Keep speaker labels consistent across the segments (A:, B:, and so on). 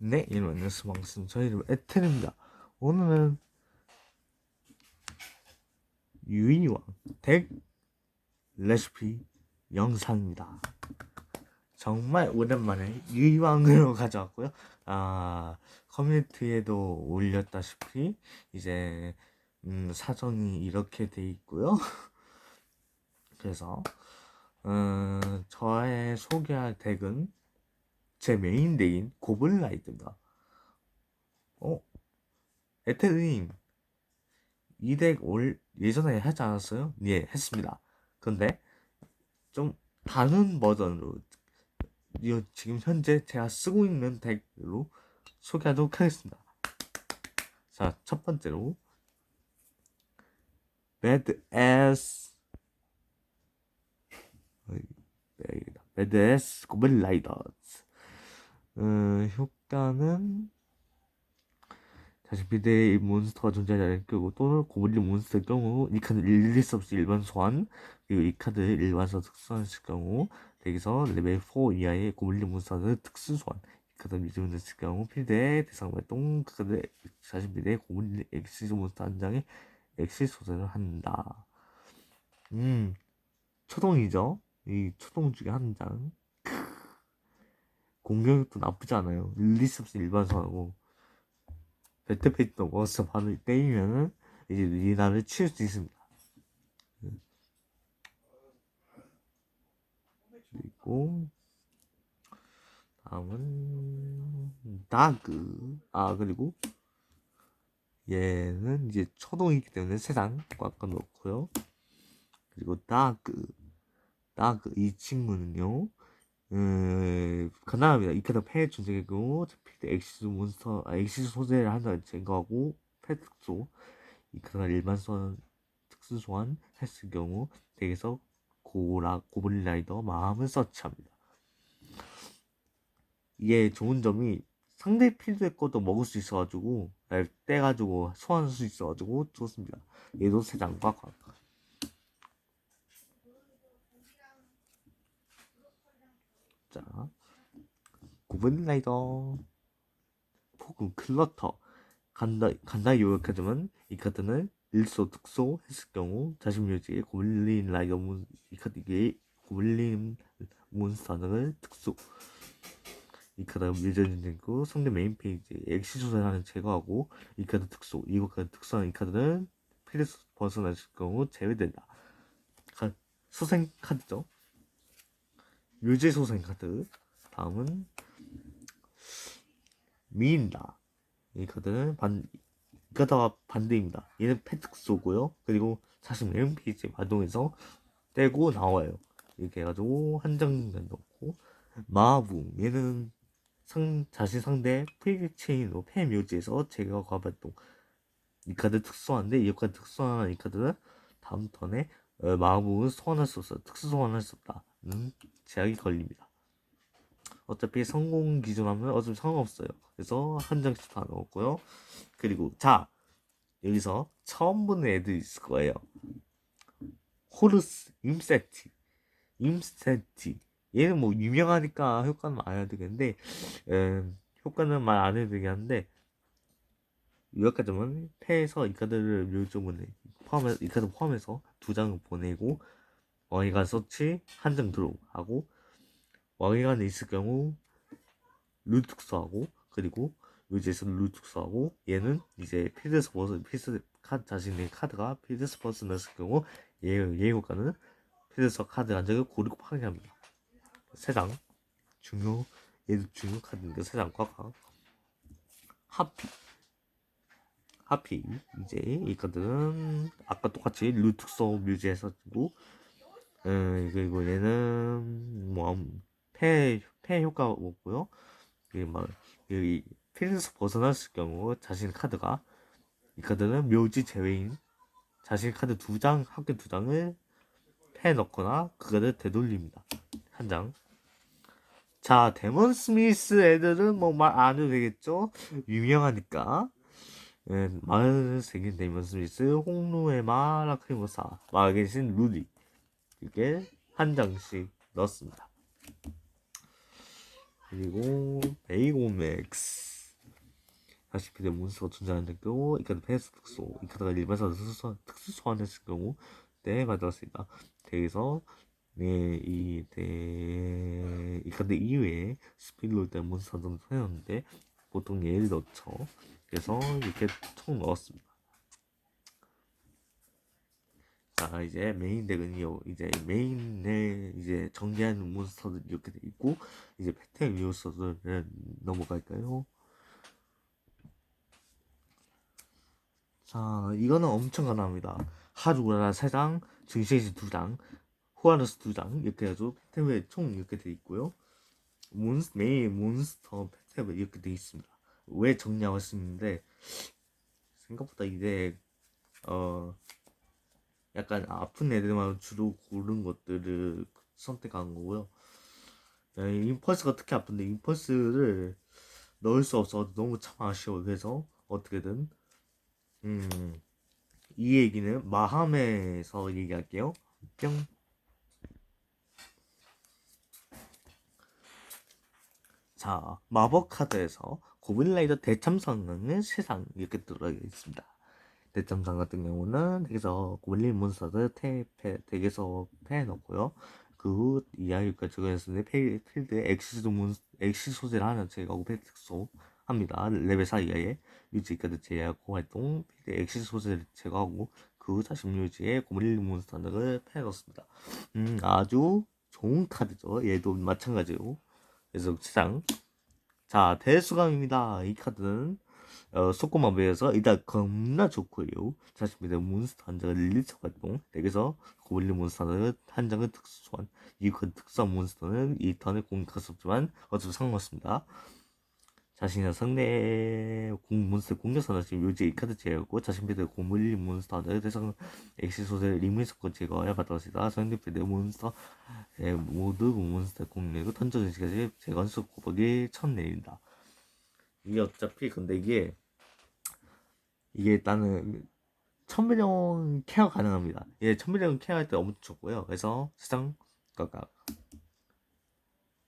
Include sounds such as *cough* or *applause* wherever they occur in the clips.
A: 네, 여러분 안녕하세요. 반갑습니다. 저희 이름 에텔입니다. 오늘은 유이왕 덱 레시피 영상입니다. 정말 오랜만에 유이왕으로 *laughs* 가져왔고요. 아, 커뮤니티에도 올렸다시피 이제 음, 사정이 이렇게 돼 있고요. *laughs* 그래서 음, 저의 소개할 덱은 제 메인 덱인 고블라이드입니다. 어? 에테님, 이덱 올, 예전에 하지 않았어요? 예, 했습니다. 근데, 좀, 다른 버전으로, 이 지금 현재 제가 쓰고 있는 덱으로 소개하도록 하겠습니다. 자, 첫 번째로, Bad Ass, Bad Ass 고블 어, 효과는 다시 비대의 몬스터가 존재하지 않을 경우 또는 고블린 몬스터의 경우 이 카드 일릴 수 없이 일반 소환 그리고 이 카드를 일반서 특수환했을 경우 여기서 레벨 4 이하의 고블린 몬스터를 특수 소환 이 카드 미지문했을 경우 필드의 대상 활동 그 카드 자신 필드의 고블린 엑시즈 몬스터 한 장에 엑시 소환을 한다. 음 초동이죠. 이 초동 중에 한장 공격력도 나쁘지 않아요. 릴리스 없이 일반선하고 배트페이트도 먹어서 바로 때리면은 이제 리나를 치울 수 있습니다. 그리고 다음은 다그 아 그리고 얘는 이제 초동이기 때문에 세상 꽉꽉 넣고요. 그리고 다그 다그 이 친구는요. 음, 가능합니다. 이 카드 패 존재이고 필드 엑시스 몬스터, 아, 엑시스 소재를 하나 제거하고 패 특수 이 카드가 일반 소 특수 소환 했을 경우 덱에서 고라 고블린 라이더 마음을 서치합니다. 이게 좋은 점이 상대 필드의 것도 먹을 수 있어가지고 떼가지고 소환할 수 있어가지고 좋습니다. 얘도 세 장과 꽉. 자, 고블라이더. 포그 클러터. 간다 간다 요약하자면 이 카드는 일소 특소 했을 경우 자신 묘지에 고블린 라이더 몬, 이 카드에 고블린 몬스터를 특수. 이 카드가 묘전되고 상대 메인 페이지에 엑시 조사하는 제거하고 이 카드 특수 이거 카드 특수한 이 카드는 필드 벗어났을 경우 제외된다. 수생 카드죠? 묘지 소생 카드. 다음은 미인다. 이 카드는 반 이 카드가 반대입니다. 얘는 패특소고요. 그리고 자신 메인 페이지에 발동해서 떼고 나와요. 이렇게 해가지고 한장 넣고. 마부 얘는 상, 자신 상대 프리체인으로 패 묘지에서 제거가 발동. 이 카드 특수한데 이 카드 특수한 이 카드는 다음 턴에 어, 마부는 소환할 수 없어 특수 소환할 수 없다 는 제약이 걸립니다. 어차피 성공 기준하면 어차피 상관없어요. 그래서 한 장씩 다 넣었고요. 그리고 자 여기서 처음 보는 애들 있을 거예요. 호르스 임세티 임세티 얘는 뭐 유명하니까 효과는 안 해야 되겠는데 음, 효과는 말 안 해도 되겠는데 여기까지만 패에서 이 카드를 묘점을 포함해 이 카드 포함해서 두 장을 보내고 왕이간 서치 한 장 들어 하고 왕이간에 있을 경우 룰 특수하고 그리고 묘지에서 룰 특수하고 얘는 이제 필드에서 벗어 필드 카드 자신의 카드가 필드에서 벗어났을 경우 얘 예고가는 필드에서 카드 한 장을 고르고 파괴합니다. 세장 중요 얘도 중요 카드인데 세 장과 하피. 하피. 이제 이 카드는 아까 똑같이 룰 특수 묘지에서 주고 음, 그리고 얘는 뭐 폐 폐 효과가 막 여기 필드에서 벗어났을 경우 자신 카드가 이 카드는 묘지 제외인 자신 카드 두 장, 합계 두 장을 패 넣거나 그거를 되돌립니다. 한 장. 자, 데몬 스미스 애들은 뭐 말 안 해도 되겠죠? 유명하니까. 예, 마을 생긴 데몬 스미스, 홍루의 마라크리모사, 마계신 루디. 이게 한 장씩 넣었습니다. 그리고 베이고맥스 다시 필드 몬스터가 존재하는 경우 이 카드 패스 특수 이 카드가 일반사로 특수, 특수 소환했을 경우 네 받았습니다. 대에서 네, 이, 네, 이 카드 이외에 스피드로 때 몬스터도 해놨는데 보통 얘를 넣죠. 그래서 이렇게 총 넣었습니다. 자 이제 메인 덱은요 이제 메인에 이제 정리하는 몬스터들 이렇게 돼 있고 이제 패턴 몬스터들을 넘어갈까요? 자 이거는 엄청 간단합니다. 하루라 3장, 증시지 2장, 호아르스 2장 이렇게 해가지고 패턴에 총 이렇게 돼 있고요. 몬스 메인 몬스터 패턴에 이렇게 돼 있습니다. 왜 정리하고 있는데 생각보다 이제 어 약간 아픈 애들만 주로 고른 것들을 선택한 거고요. 네, 임펄스가 특히 아픈데 임펄스를 넣을 수 없어 너무 참 아쉬워. 그래서 어떻게든 음, 이 얘기는 마함에서 얘기할게요. 뿅. 자, 마법 카드에서 고블라이더 대참선은 세상 이렇게 들어가 있습니다. 대참상 같은 경우는 덱에서 고블린 몬스터들 테이페 덱에서 패놓고요. 그 후 이하유가 적용했을 때 필드에 엑시소 몬 엑시 소재를 하나 제거하고 팩트소 합니다. 레벨 4 이하의 뮤직까지 제외하고 활동 필드 엑시 소재를 제거하고 그후 46유지의 고블린 몬스터들을 패놓습니다. 음 아주 좋은 카드죠. 얘도 마찬가지로 그래서 시장 자 대수감입니다. 이 카드는 어, 소코마베에서 일단 겁나 좋고요. 자신의 몬스터 한 장을 활동 덱에서 고블린 몬스터는 한 장을 특수 소환 이그 특수한 몬스터는 이 턴에 공격할 수 없지만 어차피 상관없습니다. 자신의 상대 공 몬스터 공격선을 지금 묘지 이 카드 제외하고 자신 필드 고블린 몬스터를 대상 엑시 소재 리무이스코 제거해 받았습니다. 상대 필드 몬스터 의 모두 몬스터 공격을 던져진 시까지 제건수 고박이 천 내린다. 이게 어차피 근데 이게 이게 일단은 천미령 케어 가능합니다. 예, 천미령 케어할 때 엄청 좋고요. 그래서 시장 각각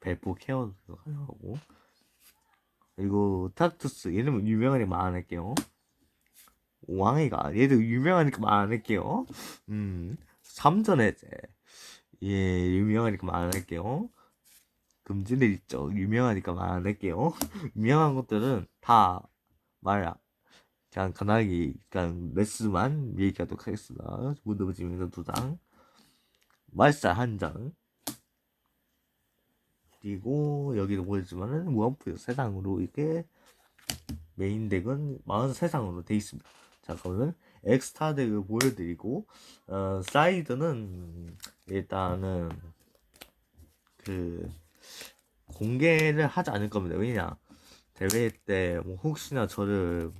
A: 배포 케어도 가능하고 그리고 타투스 얘는 유명하니까 말안 할게요. 왕이가 얘도 유명하니까 말 안 할게요. 음, 삼전 해제 예, 유명하니까 말 안 할게요. 금지들 있죠. 유명하니까 말 안 할게요. *laughs* 유명한 것들은 다 말, 그냥 간단하게, 그냥 레스만 얘기하도록 하겠습니다. 무드부지면서 두 장, 말살 한 장, 그리고 여기도 보이지만은 무한푸드 세 장으로 이렇게 메인 덱은 43장으로 돼 있습니다. 자, 그러면 엑스타 덱을 보여드리고, 어, 사이드는 일단은 그, 공개를 하지 않을 겁니다. 왜냐 대회 때 뭐 혹시나 저를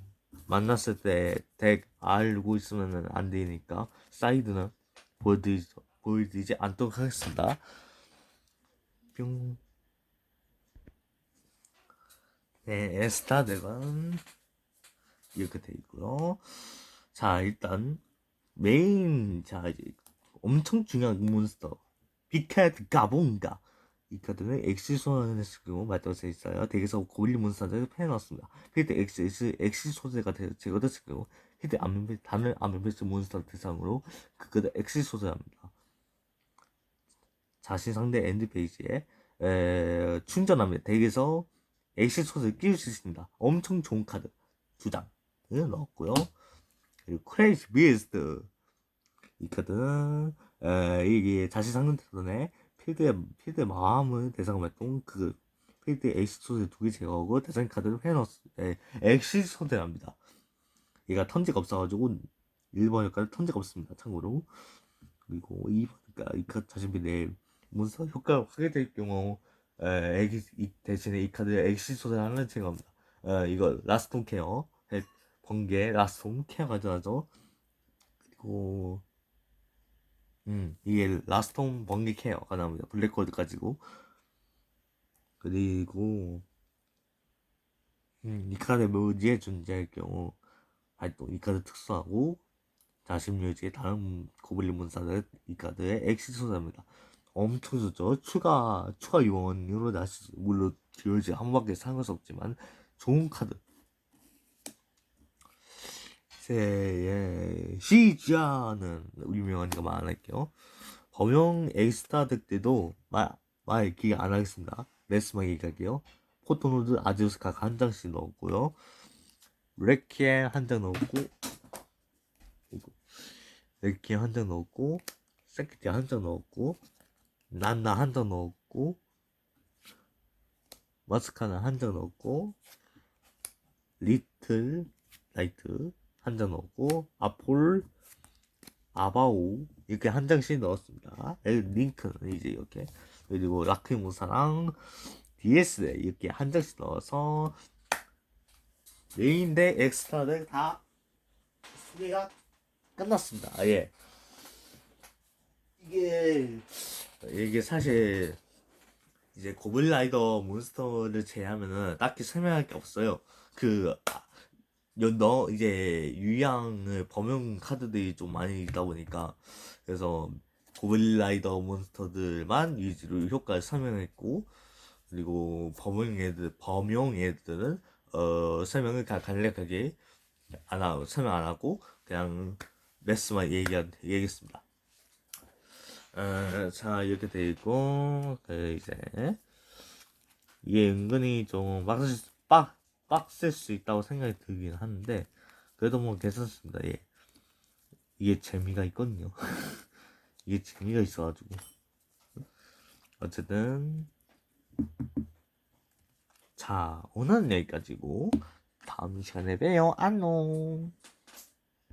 A: 만났을 때 덱 알고 있으면 안 되니까 사이드는 보여드리, 보여드리지 않도록 하겠습니다. 뿅. 네, 에스타 덱은 이렇게 돼 있고요. 자, 일단 메인 자 이제 엄청 중요한 몬스터 비켓 가봉가 이 카드는 엑시소환을 쓰고 맞춰져 있어요. 덱에서 고블린 몬스터를 패놨습니다. 필드 엑시, 엑시 소재가 제거됐을 경우 필드 암벤 다른 암벤베스 몬스터 대상으로 그 카드 엑시 소재합니다. 자신 상대 엔드 페이지에 에, 충전합니다. 덱에서 엑시 소재를 끼울 수 있습니다. 엄청 좋은 카드 두 장을 넣었고요. 그리고 크레이지 비스트 이 카드는 에, 이게 자신 상대 대전에 필드의 필드의 마음을 대상 활동 그 필드 엑시 소재 두개 제거하고 대상 카드를 해놓았 에, 엑시 소재랍니다. 얘가 턴지가 없어가지고 1번 효과는 턴지가 없습니다. 참고로 그리고 2번 그러니까 이 카드 자신 필드의 몬스터 효과가 하게 될 경우 에, 엑, 이, 대신에 이 카드에 엑시 소재를 하나를 제거합니다. 에, 이거 라스톤 케어 번개 라스톤 케어 가져가죠. 그리고 음, 이게 라스톤 번개 케어가 나옵니다. 블랙코드 가지고. 그리고, 음, 이 카드 묘지에 존재할 경우, 활동, 이 카드 특수하고, 자신 묘지의 다른 고블린 문사들, 이 카드의 엑시 소자입니다. 엄청 좋죠. 추가, 추가 요원으로 다시, 물론 묘지 한 바퀴 상관없지만, 좋은 카드. 새의 시작은 유명하니까 말안 할게요. 범용 엑스트라 덱 때도 말, 말 기억 안 하겠습니다. 레스만 얘기할게요. 포토노드 아즈스카 한 장씩 넣었고요. 레키에 한장 넣었고. 레키에 한장 넣었고, 세키티 한 장 넣었고, 난나 한 장 넣었고, 마스카나 한 장 넣었고, 리틀 라이트 한 장 넣었고 아폴 아바오 이렇게 한 장씩 넣었습니다. 링크는 이제 이렇게 그리고 라크무사랑 DS 이렇게 한 장씩 넣어서 메인 덱 엑스트라 덱다 수리가 끝났습니다. 예. 이게 이게 사실 이제 고블라이더 몬스터를 제외하면은 딱히 설명할 게 없어요. 그, 아, 여- 너, 이제, 유양을 범용 카드들이 좀 많이 있다 보니까, 그래서, 고블라이더 몬스터들만 위주로 효과를 설명했고, 그리고 범용 애들, 범용 애들은, 어, 설명을 가- 간략하게 안 하고, 설명 안 하고, 그냥 레스만 얘기, 얘기했습니다. 어, 자, 이렇게 돼 있고, 그, 이제, 이게 은근히 좀 수- 빡, 빡셀 수 있다고 생각이 들긴 하는데, 그래도 뭐 괜찮습니다, 예. 이게 재미가 있거든요. *laughs* 이게 재미가 있어가지고. 어쨌든, 자, 오늘은 여기까지고, 다음 시간에 봬요. 안녕.